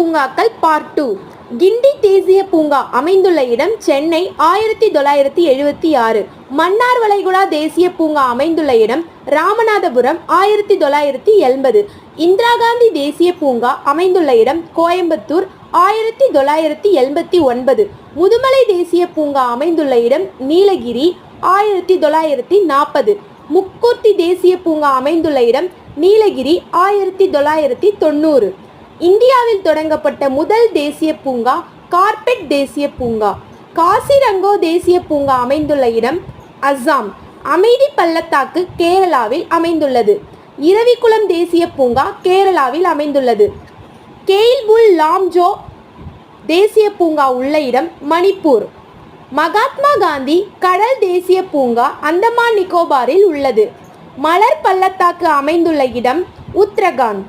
பூங்காக்கள் part two கிண்டி தேசிய பூங்கா அமைந்துள்ள இடம் சென்னை ஆயிரத்தி தொள்ளாயிரத்தி எழுபத்தி ஆறு. மன்னார் வளைகுடா தேசிய பூங்கா அமைந்துள்ள இடம் ராமநாதபுரம் ஆயிரத்தி தொள்ளாயிரத்தி எண்பது. இந்திரா காந்தி தேசிய பூங்கா அமைந்துள்ள இடம் கோயம்புத்தூர் ஆயிரத்தி தொள்ளாயிரத்தி எண்பத்தி ஒன்பது. முதுமலை தேசிய பூங்கா அமைந்துள்ள இடம் நீலகிரி ஆயிரத்தி தொள்ளாயிரத்தி நாற்பது. முக்கூர்த்தி தேசிய பூங்கா அமைந்துள்ள இடம் நீலகிரி ஆயிரத்தி தொள்ளாயிரத்தி தொண்ணூறு. இந்தியாவில் தொடங்கப்பட்ட முதல் தேசிய பூங்கா கார்பெட் தேசிய பூங்கா. காசிரங்கோ தேசிய பூங்கா அமைந்துள்ள இடம் அஸ்ஸாம். அமைதி பள்ளத்தாக்கு கேரளாவில் அமைந்துள்ளது. இரவிக்குளம் தேசிய பூங்கா கேரளாவில் அமைந்துள்ளது. கெயில்புல் லாம்ஜோ தேசிய பூங்கா உள்ள இடம் மணிப்பூர். மகாத்மா காந்தி கடல் தேசிய பூங்கா அந்தமான் நிக்கோபாரில் உள்ளது. மலர் பள்ளத்தாக்கு அமைந்துள்ள இடம் உத்தரகாண்ட்.